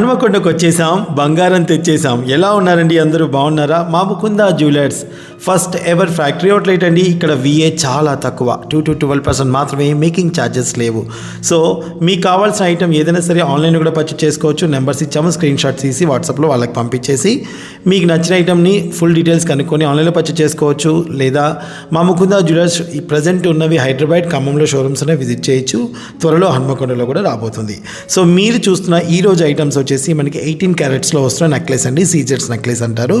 హనుమకొండకు వచ్చేసాం బంగారం తెచ్చేసాం ఎలా ఉన్నారండి అందరూ? బాగున్నారా? మా Mukunda jewellers? First ever factory outlet అండి. ఇక్కడ విఏ చాలా తక్కువ. టూ టు ట్వెల్వ్ పర్సెంట్ మాత్రమే మేకింగ్ ఛార్జెస్ లేవు. సో మీకు కావాల్సిన ఐటమ్ ఏదైనా సరే ఆన్లైన్ కూడా పర్చేస్ చేసుకోవచ్చు. నెంబర్స్ ఇచ్చాము స్క్రీన్ షాట్ తీసి వాట్సాప్లో వాళ్ళకి పంపించేసి మీకు నచ్చిన ఐటమ్ని ఫుల్ డీటెయిల్స్ కనుక్కొని ఆన్లైన్లో పర్చేస్ చేసుకోవచ్చు. లేదా మా ముకుందా జ్యువెలర్స్ ఈ ప్రజెంట్ ఉన్నవి హైదరాబాద్ ఖమ్మంలో షోరూమ్స్ అనేవి విజిట్ చేయొచ్చు. త్వరలో హనుమకొండలో కూడా రాబోతుంది. సో మీరు చూస్తున్న ఈ రోజు ఐటమ్స్ వచ్చేసి మనకి ఎయిటీన్ క్యారెట్స్లో వస్తున్న నెక్లెస్ అండి సీజెట్స్ నెక్లెస్ అంటారు.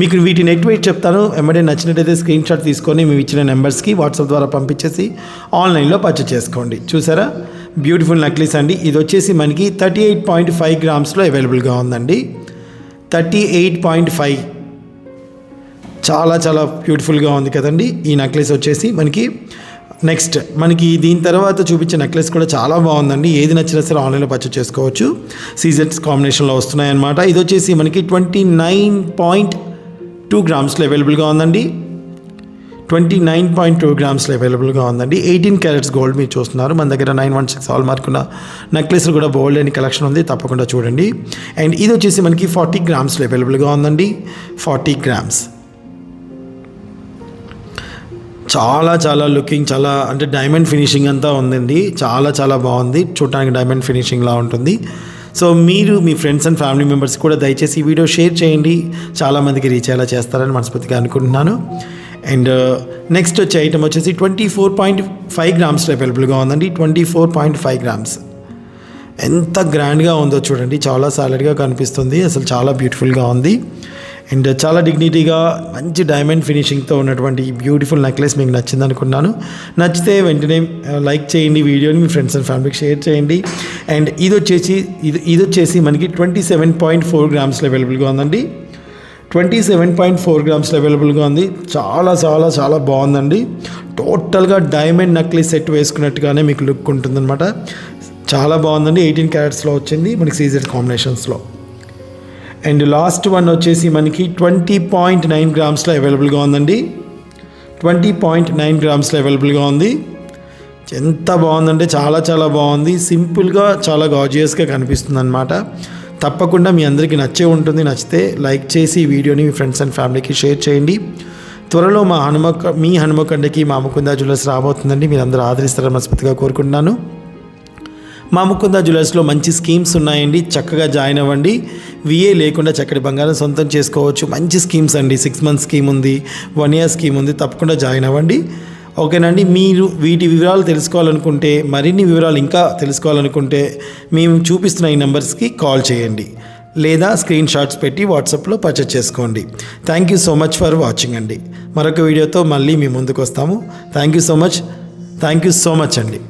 మీకు వీటి నెట్ వెయిట్ చెప్తాను. ఎమ్మడే నచ్చినట్టయితే స్క్రీన్ షాట్ తీసుకొని మేము ఇచ్చిన నెంబర్స్కి వాట్సాప్ ద్వారా పంపించేసి ఆన్లైన్లో పర్చేస్ చేసుకోండి. చూసారా? బ్యూటిఫుల్ నెక్లెస్ అండి. ఇది వచ్చేసి మనకి థర్టీ ఎయిట్ పాయింట్ ఫైవ్ గ్రామ్స్లో అవైలబుల్గా ఉందండి. థర్టీ ఎయిట్ పాయింట్ ఫైవ్ చాలా చాలా బ్యూటిఫుల్గా ఉంది కదండి. ఈ నెక్లెస్ వచ్చేసి మనకి నెక్స్ట్ మనకి దీని తర్వాత చూపించే నెక్లెస్ కూడా చాలా బాగుందండి. ఏది నచ్చినా సరే ఆన్లైన్లో పర్చేస్ చేసుకోవచ్చు. సీజెట్స్ కాంబినేషన్లో వస్తున్నాయన్నమాట. ఇది వచ్చేసి మనకి ట్వంటీ నైన్ పాయింట్ టూ గ్రామ్స్లో అవైలబుల్గా ఉందండి. ట్వంటీ నైన్ పాయింట్ టూ గ్రామ్స్లో అవైలబుల్గా ఉందండి. ఎయిటీన్ క్యారెట్స్ గోల్డ్ మీరు చూస్తున్నారు. మన దగ్గర nine one six hallmark ఉన్న నెక్లెస్లు కూడా బోల్డ్ అని కలెక్షన్ ఉంది. తప్పకుండా చూడండి. అండ్ ఇది వచ్చేసి మనకి ఫార్టీ గ్రామ్స్లో అవైలబుల్గా ఉందండి. ఫార్టీ గ్రామ్స్ చాలా చాలా లుకింగ్ చాలా అంటే డైమండ్ ఫినిషింగ్ అంతా ఉందండి. చాలా చాలా బాగుంది. చూడటానికి డైమండ్ ఫినిషింగ్లా ఉంటుంది. సో మీరు మీ ఫ్రెండ్స్ అండ్ ఫ్యామిలీ మెంబర్స్ కూడా దయచేసి ఈ వీడియో షేర్ చేయండి. చాలామందికి రీచ్ అయ్యేలా చేస్తారని మనస్ఫూర్తిగా అనుకుంటున్నాను. అండ్ నెక్స్ట్ uh, వచ్చే ఐటమ్ వచ్చేసి twenty four point five grams అవైలబుల్గా ఉందండి. Twenty four point five grams ఎంత గ్రాండ్గా ఉందో చూడండి. చాలా సాలిడ్గా కనిపిస్తుంది. అసలు చాలా బ్యూటిఫుల్గా ఉంది. అండ్ చాలా డిగ్నిటీగా మంచి డైమండ్ ఫినిషింగ్తో ఉన్నటువంటి ఈ బ్యూటిఫుల్ నెక్లెస్ మీకు నచ్చింది అనుకున్నాను నచ్చితే వెంటనే లైక్ చేయండి వీడియోని మీ ఫ్రెండ్స్ అండ్ ఫ్యామిలీకి షేర్ చేయండి. అండ్ ఇది వచ్చేసి ఇది ఇది వచ్చేసి మనకి ట్వంటీ సెవెన్ పాయింట్ ఫోర్ గ్రామ్స్లో అవైలబుల్గా ఉందండి. ట్వంటీ సెవెన్ పాయింట్ ఫోర్ గ్రామ్స్లో అవైలబుల్గా ఉంది. చాలా చాలా చాలా బాగుందండి. టోటల్గా డైమండ్ నక్లీ సెట్ వేసుకున్నట్టుగానే మీకు లుక్ ఉంటుందన్నమాట. చాలా బాగుందండి. ఎయిటీన్ క్యారెట్స్లో వచ్చింది. మనకి సీజెడ్ కాంబినేషన్స్లో అండ్ లాస్ట్ వన్ వచ్చేసి మనకి ట్వంటీ పాయింట్ నైన్ గ్రామ్స్లో అవైలబుల్గా ఉందండి. ట్వంటీ పాయింట్ నైన్ గ్రామ్స్లో అవైలబుల్గా ఉంది. ఎంత బాగుందంటే చాలా చాలా బాగుంది. సింపుల్గా చాలా గాజియస్గా కనిపిస్తుంది అనమాట తప్పకుండా మీ అందరికీ నచ్చే ఉంటుంది. నచ్చితే లైక్ చేసి ఈ వీడియోని మీ ఫ్రెండ్స్ అండ్ ఫ్యామిలీకి షేర్ చేయండి. త్వరలో మా హనుమక మీ హనుమకొండకి మా ముకుందా జ్యువెలర్స్ రాబోతుందండి. మీరు అందరూ ఆదరిస్తారని మనస్ఫూర్తిగా కోరుకుంటున్నాను. మా ముకుంద జ్యువెలర్స్లో మంచి స్కీమ్స్ ఉన్నాయండి. చక్కగా జాయిన్ అవ్వండి. విఏ లేకుండా చక్కటి బంగారం సొంతం చేసుకోవచ్చు. మంచి స్కీమ్స్ అండి. సిక్స్ మంత్స్ స్కీమ్ ఉంది. వన్ ఇయర్ స్కీమ్ ఉంది. తప్పకుండా జాయిన్ అవ్వండి. ఓకేనండి. మీరు వీటి వివరాలు తెలుసుకోవాలనుకుంటే మరిన్ని వివరాలు ఇంకా తెలుసుకోవాలనుకుంటే మేము చూపిస్తున్న ఈ నెంబర్స్కి కాల్ చేయండి. లేదా స్క్రీన్ షాట్స్ పెట్టి వాట్సాప్లో పర్చేస్ చేసుకోండి. Thank you so much for watching అండి. మరొక వీడియోతో మళ్ళీ మీ ముందుకు వస్తాము. Thank you so much thank you so much అండి.